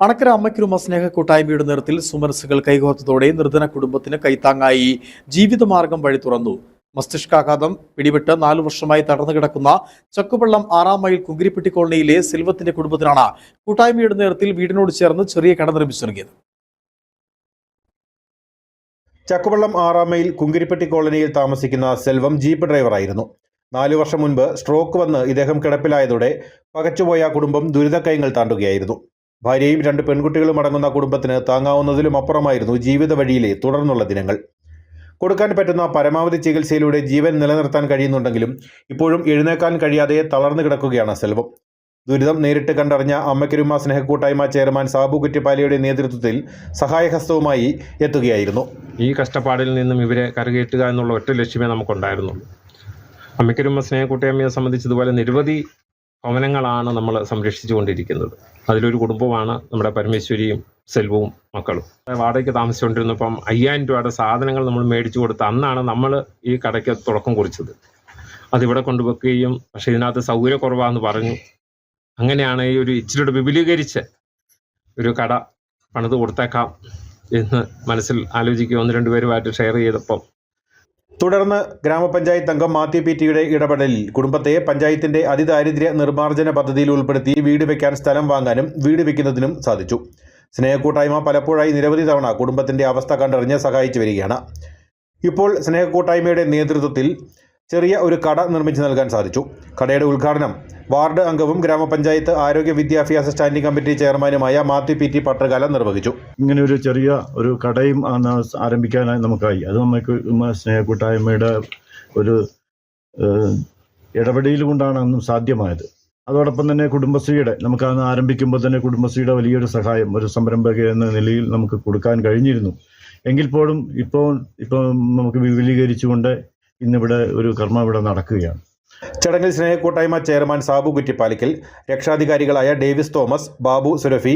അണക്കര അമ്മയ്ക്കുരുമ സ്നേഹ കൂട്ടായ്മയുടെ നേതൃത്വത്തിൽ സുമനസ്സുകൾ കൈകോർത്തതോടെ നിർധന കുടുംബത്തിന് കൈത്താങ്ങായി ജീവിതമാർഗം വഴി തുറന്നു. മസ്തിഷ്കാഘാതം പിടിപെട്ട് നാലു വർഷമായി തടർന്നു കിടക്കുന്ന ചക്കുപള്ളം ആറാം മൈൽ കുങ്കിരിപ്പെട്ടി കോളനിയിലെ സെൽവത്തിന്റെ കുടുംബത്തിനാണ് കൂട്ടായ്മയുടെ നേരത്തിൽ വീടിനോട് ചേർന്ന് ചെറിയ കട നിർമ്മിച്ചു നൽകിയത്. ചക്കുവള്ളം ആറാമയിൽ കുങ്കിരിപ്പെട്ടി കോളനിയിൽ താമസിക്കുന്ന സെൽവം ജീപ്പ് ഡ്രൈവറായിരുന്നു. നാലു വർഷം മുൻപ് സ്ട്രോക്ക് വന്ന് ഇദ്ദേഹം കിടപ്പിലായതോടെ പകച്ചുപോയ കുടുംബം ദുരിതക്കയങ്ങൾ താണ്ടുകയായിരുന്നു. ഭാര്യയും രണ്ട് പെൺകുട്ടികളും അടങ്ങുന്ന കുടുംബത്തിന് താങ്ങാവുന്നതിലും അപ്പുറമായിരുന്നു ജീവിത വഴിയിലെ തുടർന്നുള്ള ദിനങ്ങൾ. കൊടുക്കാൻ പറ്റുന്ന പരമാവധി ചികിത്സയിലൂടെ ജീവൻ നിലനിർത്താൻ കഴിയുന്നുണ്ടെങ്കിലും ഇപ്പോഴും എഴുന്നേക്കാൻ കഴിയാതെ തളർന്നു കിടക്കുകയാണ് സെൽവം. ദുരിതം നേരിട്ട് കണ്ടറിഞ്ഞ അമ്മയ്ക്കൊരുമ സ്നേഹക്കൂട്ടായ്മ ചെയർമാൻ സാബു കുറ്റിപ്പാലിയുടെ നേതൃത്വത്തിൽ സഹായഹസ്തവുമായി എത്തുകയായിരുന്നു. ഈ കഷ്ടപ്പാടിൽ നിന്നും ഇവരെ കരകയറ്റുക എന്നുള്ള ഒറ്റ ലക്ഷ്യമേ നമുക്കുണ്ടായിരുന്നുള്ളൂ അമ്മയ്ക്കൊരുമ സ്നേഹക്കൂട്ടായ്മയെ സംബന്ധിച്ച് ഇതുപോലെ നിരവധി ഭവനങ്ങളാണ് നമ്മൾ സംരക്ഷിച്ചു കൊണ്ടിരിക്കുന്നത് അതിലൊരു കുടുംബമാണ് നമ്മുടെ പരമേശ്വരിയും സെൽവവും മക്കളും. വാടകയ്ക്ക് താമസിച്ചുകൊണ്ടിരുന്നപ്പം അയ്യായിരം രൂപയുടെ സാധനങ്ങൾ നമ്മൾ മേടിച്ചു കൊടുത്ത് അന്നാണ് നമ്മൾ ഈ കടയ്ക്ക് തുടക്കം കുറിച്ചത്. അതിവിടെ കൊണ്ടുവെക്കുകയും പക്ഷെ ഇതിനകത്ത് സൗകര്യക്കുറവാന്ന് പറഞ്ഞു. അങ്ങനെയാണ് ഈ ഒരു ഇച്ചിരിയുടെ വിപുലീകരിച്ച് ഒരു കട പണിത് കൊടുത്തേക്കാം എന്ന് മനസ്സിൽ ആലോചിക്കുക ഒന്ന് രണ്ടുപേരുമായിട്ട് ഷെയർ ചെയ്തപ്പം തുടർന്ന് ഗ്രാമപഞ്ചായത്ത് അംഗം മാത്യു പി ടിയുടെ ഇടപെടലിൽ കുടുംബത്തെ പഞ്ചായത്തിന്റെ അതിദാരിദ്ര്യ നിർമ്മാർജന പദ്ധതിയിൽ ഉൾപ്പെടുത്തി വീട് വയ്ക്കാൻ സ്ഥലം വാങ്ങാനും വീട് വയ്ക്കുന്നതിനും സാധിച്ചു. സ്നേഹക്കൂട്ടായ്മ പലപ്പോഴായി നിരവധി തവണ കുടുംബത്തിന്റെ അവസ്ഥ കണ്ടറിഞ്ഞ് സഹായിച്ചു വരികയാണ്. ഇപ്പോൾ സ്നേഹക്കൂട്ടായ്മയുടെ നേതൃത്വത്തിൽ ചെറിയ ഒരു കട നിർമ്മിച്ചു നൽകാൻ സാധിച്ചു. കടയുടെ ഉദ്ഘാടനം വാർഡ് അംഗവും ഗ്രാമപഞ്ചായത്ത് ആരോഗ്യ വിദ്യാഭ്യാസ സ്റ്റാൻഡിംഗ് കമ്മിറ്റി ചെയർമാനുമായ മാത്യു പി ടി പട്ടകാല നിർവഹിച്ചു. ഇങ്ങനെ ഒരു ചെറിയ ഒരു കടയും ആരംഭിക്കാനായി നമുക്കായി. അത് നമുക്ക് സ്നേഹക്കൂട്ടായ്മയുടെ ഒരു ഇടപെടൽ കൊണ്ടാണ് അന്നും സാധ്യമായത്. അതോടൊപ്പം തന്നെ കുടുംബശ്രീയുടെ നമുക്ക് അന്ന് ആരംഭിക്കുമ്പോൾ തന്നെ കുടുംബശ്രീയുടെ വലിയൊരു സഹായം ഒരു സംരംഭക എന്ന നിലയിൽ നമുക്ക് കൊടുക്കാൻ കഴിഞ്ഞിരുന്നു. എങ്കിൽ പോലും ഇപ്പോൾ ഇപ്പോൾ നമുക്ക് വിപുലീകരിച്ചുകൊണ്ട് ഇന്നിവിടെ ഒരു കർമ്മം ഇവിടെ നടക്കുകയാണ്. ചടങ്ങിൽ സ്നേഹക്കൂട്ടായ്മ chairman Sabu Kuttippalikkal രക്ഷാധികാരികളായ Davis Thomas Babu Surafi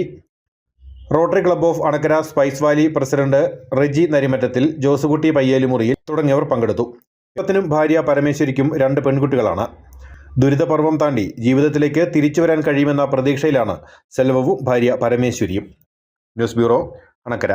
Rotary Club of Anakkara Spice Valley president Reji Narimattathil Josekutty Payyelumuriyil തുടങ്ങിയവർ പങ്കെടുത്തു. ഇപ്പത്തിനും ഭാര്യ പരമേശ്വരിക്കും രണ്ട് പെൺകുട്ടികളാണ്. ദുരിതപർവം താണ്ടി ജീവിതത്തിലേക്ക് തിരിച്ചു വരാൻ കഴിയുമെന്ന പ്രതീക്ഷയിലാണ് സെൽവവും ഭാര്യ പരമേശ്വരിയും. News bureau Anakkara.